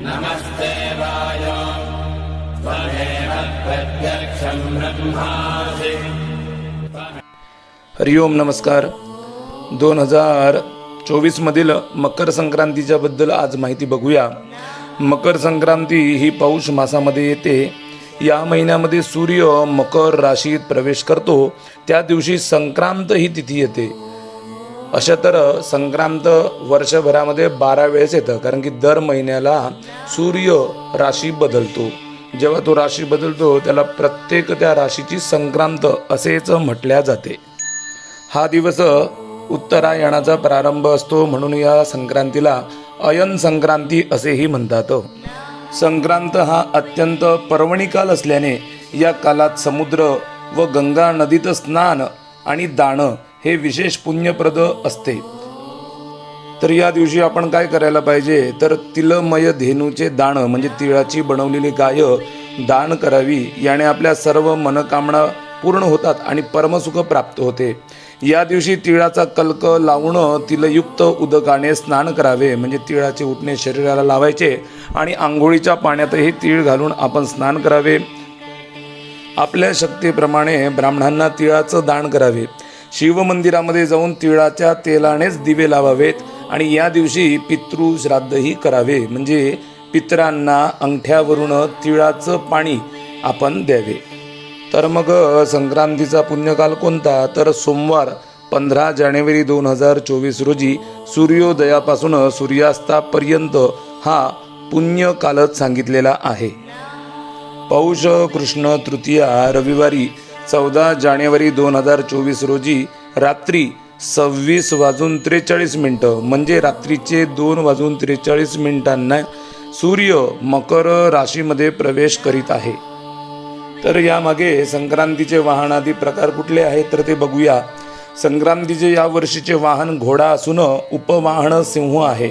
नमस्ते वायो त्वमेव प्रत्यक्षम् ब्रह्मासि हरिओम नमस्कार. दोन हजार चोवीसमधील मकर संक्रांतीच्याबद्दल आज माहिती बघूया. मकर संक्रांती ही पौष मासामध्ये येते. या महिन्यामध्ये सूर्य मकर राशीत प्रवेश करतो. त्या दिवशी संक्रांत ही तिथी येते. अशा तर संक्रांत वर्षभरामध्ये बारा वेळेस येतं कारण की दर महिन्याला सूर्य राशी बदलतो. जेव्हा तो राशी बदलतो त्याला प्रत्येक त्या राशीची संक्रांत असेच म्हटल्या जाते. हा दिवस उत्तरायणाचा प्रारंभ असतो म्हणून या संक्रांतीला अयन संक्रांती असेही म्हणतात. संक्रांत हा अत्यंत पर्वणी काल असल्याने या कालात समुद्र व गंगा नदीत स्नान आणि दाणं हे विशेष पुण्यप्रद असते. तर या दिवशी आपण काय करायला पाहिजे? तर तिलमय धेनूचे दाणं म्हणजे तिळाची बनवलेली गाय दान करावी. याने आपल्या सर्व मनकामना पूर्ण होतात आणि परमसुख प्राप्त होते. या दिवशी तिळाचा कल्क लावणं तिलयुक्त उदकाने स्नान करावे म्हणजे तिळाचे उठणे शरीराला लावायचे आणि आंघोळीच्या पाण्यातही तीळ घालून आपण स्नान करावे. आपल्या शक्तीप्रमाणे ब्राह्मणांना तिळाचं दान करावे. शिवमंदिरामध्ये जाऊन तिळाच्या तेलानेच दिवे लावावेत आणि या दिवशी पितृ श्राद्धही करावे. म्हणजे पितरांना अंगठ्यावरून तिळाचं पाणी आपण द्यावे. तर मग संक्रांतीचा पुण्यकाल कोणता? तर सोमवार पंधरा जानेवारी दोन हजार चोवीस रोजी सूर्योदयापासून सूर्यास्तापर्यंत हा पुण्यकालच सांगितलेला आहे. पौष कृष्ण तृतीया रविवारी चौदा जानेवारी दोन हजार चोवीस रोजी रात्री सव्वीस वाजून त्रेचाळीस मिनटं म्हणजे रात्रीचे दोन वाजून त्रेचाळीस मिनिटांना सूर्य मकर राशीमध्ये प्रवेश करीत आहे. तर यामागे संक्रांतीचे वाहनादी प्रकार कुठले आहेत तर ते बघूया. संक्रांतीचे या वर्षीचे वाहन घोडा असून उपवाहन सिंह आहे.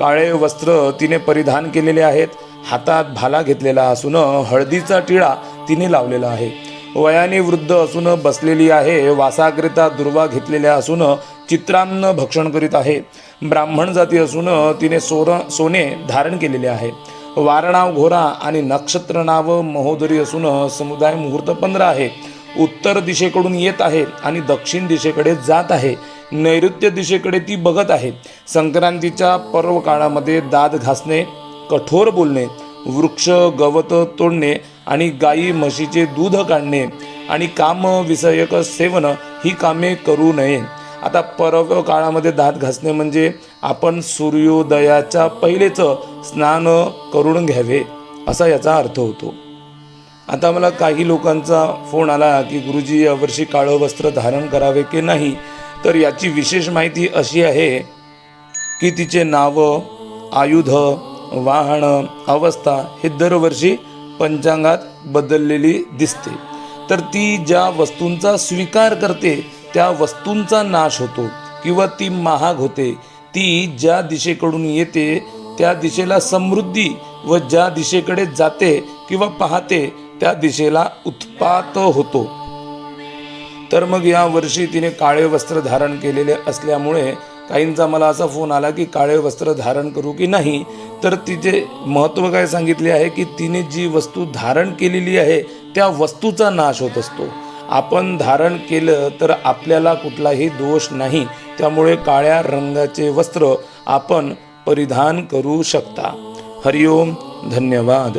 काळे वस्त्र तिने परिधान केलेले आहेत हातात भाला घेतलेला असून हळदीचा टिळा तिने लावलेला आहे. वयाने वृद्ध असून बसलेली आहे वासाकरिता दुर्वा घेतलेल्या असून चित्रान्न भक्षण करीत आहे. ब्राह्मण जाती असून तिने सोर सोने धारण केलेले आहे. वारणाव घोरा आणि नक्षत्र नाव महोदरी असून समुदाय मुहूर्त पंधरा आहे. उत्तर दिशेकडून येत आहे आणि दक्षिण दिशेकडे जात आहे. नैऋत्य दिशेकडे ती बघत आहे. संक्रांतीच्या पर्व काळामध्ये दात घासणे कठोर बोलणे वृक्ष गवत तोडणे आणि गायी म्हशीचे दूध काढणे आणि कामविषयक सेवन ही कामे करू नये. आता पर्व काळामध्ये दात घासणे म्हणजे आपण सूर्योदयाच्या पहिलेच स्नान करून घ्यावे असा याचा अर्थ होतो. आता मला काही लोकांचा फोन आला की गुरुजी यावर्षी काळं वस्त्र धारण करावे की नाही? तर याची विशेष माहिती अशी आहे की तिचे नावं आयुध वाहन अवस्था हे दरवर्षी पंचांगात बदललेली दिसते. तर ती ज्या वस्तूंचा स्वीकार करते त्या वस्तूंचा नाश होतो किंवा ती महाग होते. ती ज्या दिशेकडून येते त्या दिशेला समृद्धी व ज्या दिशेकडे जाते किंवा पाहते त्या दिशेला उत्पात होतो. तर मग या वर्षी तिने काळे वस्त्र धारण केलेले असल्यामुळे काहींचा मला असा फोन आला की काळे वस्त्र धारण करू की नाही तर तिचे महत्त्व काय सांगितले आहे की तिने जी वस्तू धारण केलेली आहे त्या वस्तूचा नाश होत असतो. आपण धारण केलं तर आपल्याला कुठलाही दोष नाही त्यामुळे काळ्या रंगाचे वस्त्र आपण परिधान करू शकता. हरिओम धन्यवाद.